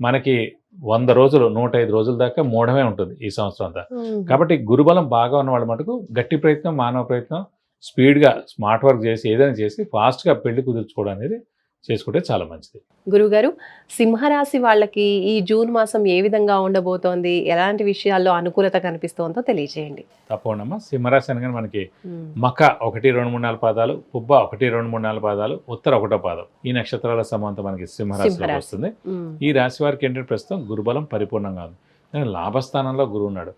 మనకి వంద రోజులు నూట ఐదు రోజుల దాకా మూఢమే ఉంటుంది ఈ సంవత్సరం అంతా. కాబట్టి గురుబలం బాగా ఉన్న వాళ్ళ మటుకు గట్టి ప్రయత్నం మానవ ప్రయత్నం స్పీడ్గా స్మార్ట్ వర్క్ చేసి ఏదైనా చేసి ఫాస్ట్గా పెళ్ళి కుదుర్చుకోవడం అనేది చేసుకుంటే చాలా మంచిది. గురుగారు సింహరాశి వాళ్ళకి ఈ జూన్ మాసం ఏ విధంగా ఉండబోతోంది? ఎలాంటి విషయాల్లో అనుకూలత కనిపిస్తోందో తెలియజేయండి తప్పకుండా సింహరాశి అనగానే మనకి మక ఒకటి రెండు మూడు నాలుగు పాదాలు పుబ్బ ఒకటి రెండు మూడు నాలుగు పాదాలు ఉత్తర ఒకటో పాదం. ఈ నక్షత్రాల సమంతం మనకి సింహరాశిలో సింహరాశి. వస్తుంది. ఈ రాశి వారికి ఏంటంటే ప్రస్తుతం గురుబలం పరిపూర్ణంగా ఉంది. లాభస్థానంలో గురువు ఉన్నాడు.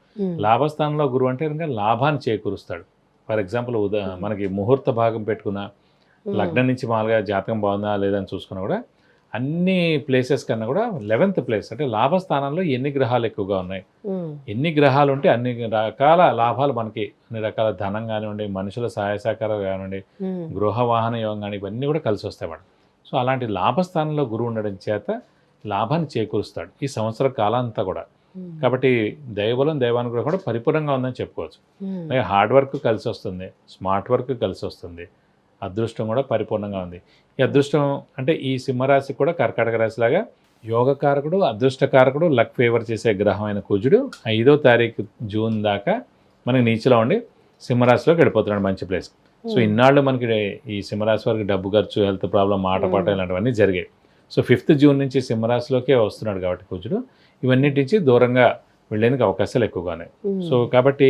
లాభస్థానంలో గురువు అంటే లాభాన్ని చేకూరుస్తాడు. ఫర్ ఎగ్జాంపుల్ ఉదా మనకి ముహూర్త భాగం పెట్టుకున్న లగ్నం నుంచి మామూలుగా జాతకం బాగుందా లేదని చూసుకున్నా కూడా అన్ని ప్లేసెస్ కన్నా కూడా లెవెన్త్ ప్లేస్ అంటే లాభస్థానంలో ఎన్ని గ్రహాలు ఎక్కువగా ఉన్నాయి? ఉమ్, ఎన్ని గ్రహాలు ఉంటే అన్ని రకాల లాభాలు మనకి అన్ని రకాల ధనం కానివ్వండి మనుషుల సహాయ సహకారాలు కానివ్వండి ఉమ్, గృహ వాహన యోగం కానీ ఇవన్నీ కూడా కలిసి వస్తాయి మేడం. సో అలాంటి లాభస్థానంలో గురువు ఉండడం చేత లాభాన్ని చేకూరుస్తాడు ఈ సంవత్సర కాలం అంతా కూడా కాబట్టి దైవబలం దైవానుగ్రహం కూడా పరిపూర్ణంగా ఉందని చెప్పుకోవచ్చు. అలాగే హార్డ్ వర్క్ కలిసి వస్తుంది స్మార్ట్ వర్క్ కలిసి వస్తుంది అదృష్టం కూడా పరిపూర్ణంగా ఉంది. ఈ అదృష్టం అంటే ఈ సింహరాశి కూడా కర్కాటక రాశిలాగా యోగకారకుడు అదృష్టకారకుడు లక్ ఫేవర్ చేసే గ్రహం అయిన కుజుడు ఐదో తారీఖు జూన్ దాకా మనకి నీచిలో ఉండి సింహరాశిలోకి వెళ్ళిపోతున్నాడు మంచి ప్లేస్. సో ఇన్నాళ్ళు మనకి ఈ సింహరాశి వారికి డబ్బు ఖర్చు హెల్త్ ప్రాబ్లం మాట పాట Hmm. ఇలాంటివన్నీ జరిగాయి. సో ఫిఫ్త్ జూన్ నుంచి సింహరాశిలోకే వస్తున్నాడు కాబట్టి కుజుడు. ఇవన్నిటి నుంచి దూరంగా వెళ్ళేందుకు అవకాశాలు ఎక్కువగా ఉన్నాయి. సో కాబట్టి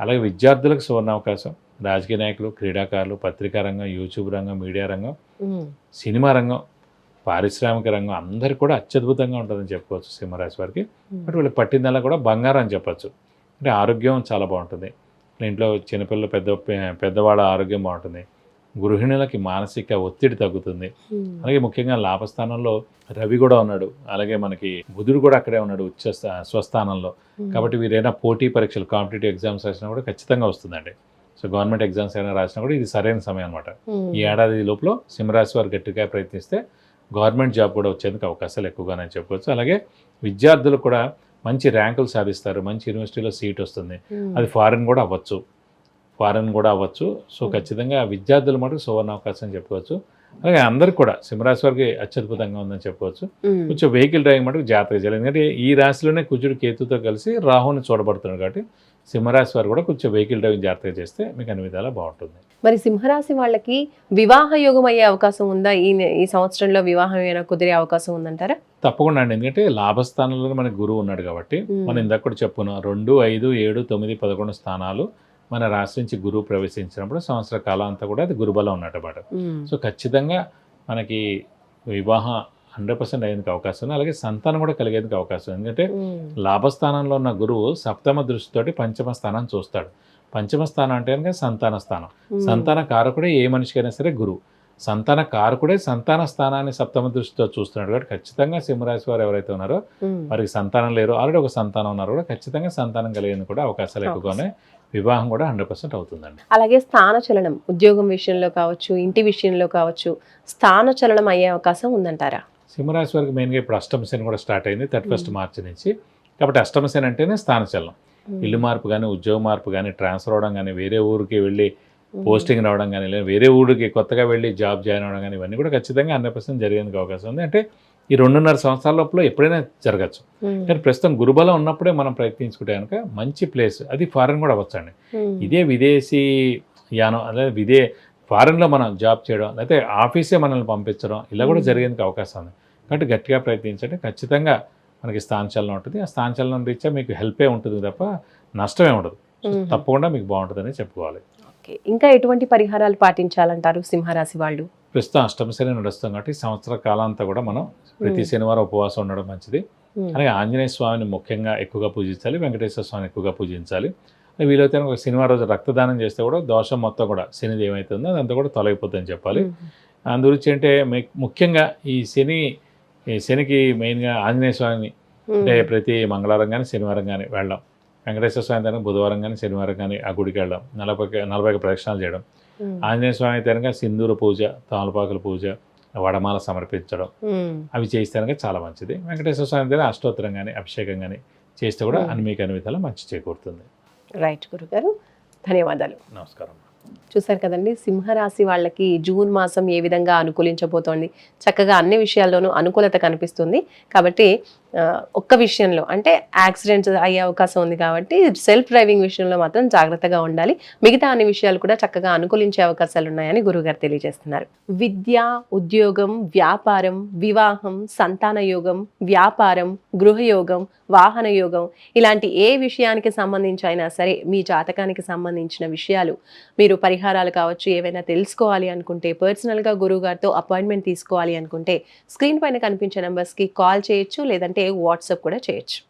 అలాగే విద్యార్థులకు సువర్ణ అవకాశం రాజకీయ నాయకులు క్రీడాకారులు పత్రికా రంగం యూట్యూబ్ రంగం మీడియా రంగం సినిమా రంగం పారిశ్రామిక రంగం అందరికి కూడా అత్యద్భుతంగా ఉంటుందని చెప్పుకోవచ్చు సింహరాశి వారికి. బట్ వీళ్ళకి పట్టిందల్లా కూడా బంగారం అని చెప్పొచ్చు. అంటే ఆరోగ్యం చాలా బాగుంటుంది. ఇంట్లో చిన్నపిల్లలు పెద్ద పెద్దవాళ్ళ ఆరోగ్యం బాగుంటుంది. గృహిణులకి మానసిక ఒత్తిడి తగ్గుతుంది. అలాగే ముఖ్యంగా లాభస్థానంలో రవి కూడా ఉన్నాడు. అలాగే మనకి బుధుడు కూడా అక్కడే ఉన్నాడు ఉచ్చ స్థా- స్వస్థానంలో కాబట్టి వీరైనా పోటీ పరీక్షలు కాంపిటేటివ్ ఎగ్జామ్స్ రాసినా కూడా ఖచ్చితంగా వస్తుందండి. సో గవర్నమెంట్ ఎగ్జామ్స్ అయినా రాసినా కూడా ఇది సరైన సమయం అనమాట ఈ ఏడాది లోపల సింహరాశి వారు గట్టిగా ప్రయత్నిస్తే గవర్నమెంట్ జాబ్ కూడా వచ్చేందుకు అవకాశాలు ఎక్కువగానే చెప్పుకోవచ్చు. అలాగే విద్యార్థులు కూడా మంచి ర్యాంకులు సాధిస్తారు మంచి యూనివర్సిటీలో సీట్ వస్తుంది. అది ఫారెన్ కూడా అవ్వచ్చు. ఫారెన్ కూడా అవ్వచ్చు. So Hmm. ఖచ్చితంగా విద్యార్థుల మటుకు సువర్ణ అవకాశం అని చెప్పుకోవచ్చు. అలాగే అందరికి కూడా సింహరాశి వారికి అత్యద్భుతంగా ఉందని చెప్పుకోవచ్చు. కొంచెం వెహికల్ డ్రైవింగ్ మటుకు జాగ్రత్తగా చేయాలి. ఎందుకంటే ఈ రాశిలోనే కుజుడు కేతుతో కలిసి రాహుని చూడబడుతున్నాడు కాబట్టి సింహరాశి వారు కూడా కొంచెం వెహికల్ డ్రైవింగ్ జాగ్రత్తగా చేస్తే మీకు అన్ని విధాలా బాగుంటుంది. మరి సింహరాశి వాళ్ళకి వివాహ యోగం అయ్యే అవకాశం ఉందా? ఈ ఈ సంవత్సరంలో వివాహం ఏమైనా కుదిరే అవకాశం ఉందంటారా? తప్పకుండా అండి. ఎందుకంటే లాభస్థానంలో మనకి గురువు ఉన్నాడు కాబట్టి. మనం ఇందాక కూడా చెప్పుకున్నాం. రెండు ఐదు ఏడు తొమ్మిది పదకొండు స్థానాలు మన రాశి నుంచి గురువు ప్రవేశించినప్పుడు సంవత్సర కాలం అంతా కూడా అది గురుబలం ఉన్నట్టమాట సో ఖచ్చితంగా మనకి వివాహం హండ్రెడ్ పర్సెంట్ అయ్యేందుకు అవకాశం ఉంది. అలాగే సంతానం కూడా కలిగేందుకు అవకాశం ఉంది. ఎందుకంటే లాభస్థానంలో ఉన్న గురువు సప్తమ దృష్టితోటి పంచమ స్థానం చూస్తాడు. పంచమ స్థానం అంటే కనుక సంతాన స్థానం. సంతాన కారకుడే ఏ మనిషికైనా సరే గురువు. సంతాన కారకుడే సంతాన స్థానాన్ని సప్తమ దృష్టితో చూస్తున్నాడు కాబట్టి ఖచ్చితంగా సింహరాశి వారు ఎవరైతే ఉన్నారో వారికి సంతానం లేరు. ఆల్రెడీ ఒక సంతానం ఉన్నారు కూడా ఖచ్చితంగా సంతానం కలిగేందుకు కూడా అవకాశాలు ఎక్కువగా ఉన్నాయి. వివాహం కూడా హండ్రెడ్ పర్సెంట్ అవుతుందండి. అలాగే స్థాన చలనం ఉద్యోగం విషయంలో కావచ్చు ఇంటి విషయంలో కావచ్చు స్థాన చలనం అయ్యే అవకాశం ఉందంటారా? సింహరాశి వారికి మెయిన్గా ఇప్పుడు అష్టమ శని కూడా స్టార్ట్ అయింది థర్టీ ఫస్ట్ మార్చి నుంచి. కాబట్టి అష్టమ శని అంటేనే స్థానచలనం ఇల్లు మార్పు కానీ ఉద్యోగ మార్పు కానీ ట్రాన్స్ఫర్ అవడం కానీ వేరే ఊరికి వెళ్ళి పోస్టింగ్ రావడం కానీ లేదా వేరే ఊరికి కొత్తగా వెళ్ళి జాబ్ జాయిన్ అవ్వడం కానీ ఇవన్నీ కూడా ఖచ్చితంగా హండ్రెడ్ పర్సెంట్ జరిగేందుకు అవకాశం ఉంది. అంటే ఈ రెండున్నర సంవత్సరాల లోపల ఎప్పుడైనా జరగచ్చు. కానీ ప్రస్తుతం గురుబలం ఉన్నప్పుడే మనం ప్రయత్నించుకుంటే కనుక మంచి ప్లేస్ అది ఫారెన్ కూడా అవ్వచ్చండి. ఇదే విదేశీ యానం అదే విదే ఫారెన్లో మనం జాబ్ చేయడం లేకపోతే ఆఫీసే మనల్ని పంపించడం ఇలా కూడా Hmm. జరిగేందుకు అవకాశం ఉంది. కాబట్టి గట్టిగా ప్రయత్నించండి. ఖచ్చితంగా మనకి స్థానచలనం ఉంటుంది. ఆ స్థానచలనం రీత్యా మీకు హెల్పే ఉంటుంది తప్ప నష్టమే ఉండదు. తప్పకుండా మీకు బాగుంటుందని చెప్పుకోవాలి. ఇంకా ఎటువంటి పరిహారాలు పాటించాలంటారు సింహరాశి వాళ్ళు? ప్రస్తుతం అష్టమ శని నడుస్తాం కాబట్టి సంవత్సర కాలం అంతా కూడా మనం ప్రతి. శనివారం ఉపవాసం ఉండడం మంచిది. అలాగే ఆంజనేయ స్వామిని ముఖ్యంగా ఎక్కువగా పూజించాలి. వెంకటేశ్వర స్వామిని ఎక్కువగా పూజించాలి. వీలైతే ఒక శనివారం రోజు రక్తదానం చేస్తే కూడా దోషం మొత్తం కూడా శనిది ఏమైతే ఉందో అదంతా కూడా తొలగిపోతుందని చెప్పాలి. అందు గురించి అంటే ముఖ్యంగా ఈ శని ఈ శనికి మెయిన్గా ఆంజనేయ స్వామిని అంటే ప్రతి మంగళవారం కానీ శనివారం కానీ వెళ్ళడం వెంకటేశ్వర స్వామి దగ్గర బుధవారం కానీ శనివారం కానీ ఆ గుడికి వెళ్ళడం నలభై నలభై ప్రదక్షిణాలు చేయడం. ఆంజనేయ స్వామి అయితే కనుక సింధూర పూజ తామలపాకుల పూజ వడమాల సమర్పించడం. అవి చేస్తే కనుక చాలా మంచిది. వెంకటేశ్వర స్వామి దగ్గర అష్టోత్తరం కానీ అభిషేకం కానీ చేస్తే కూడా. అన్ని మీకు అన్ని విధాలా మంచి చేకూరుతుంది. రైట్ గురుగారు ధన్యవాదాలు. నమస్కారం. చూశారు కదండి సింహరాశి వాళ్ళకి జూన్ మాసం ఏ విధంగా అనుకూలించబోతోంది? చక్కగా అన్ని విషయాల్లోనూ అనుకూలత కనిపిస్తుంది. కాబట్టి ఒక్క విషయంలో అంటే యాక్సిడెంట్స్ అయ్యే అవకాశం ఉంది కాబట్టి సెల్ఫ్ డ్రైవింగ్ విషయంలో మాత్రం జాగ్రత్తగా ఉండాలి. మిగతా అన్ని విషయాలు కూడా చక్కగా అనుకూలించే అవకాశాలు ఉన్నాయని గురుగారు తెలియజేస్తున్నారు. విద్య ఉద్యోగం వ్యాపారం వివాహం సంతాన యోగం వ్యాపారం గృహయోగం వాహన యోగం ఇలాంటి ఏ విషయానికి సంబంధించి అయినా సరే మీ జాతకానికి సంబంధించిన విషయాలు మీరు పరిహారాలు కావచ్చు ఏవైనా తెలుసుకోవాలి అనుకుంటే పర్సనల్గా గురువుగారితో అపాయింట్మెంట్ తీసుకోవాలి అనుకుంటే స్క్రీన్ పైన కనిపించే నెంబర్స్కి కాల్ చేయొచ్చు లేదంటే వాట్సాప్ కూడా చేయొచ్చు.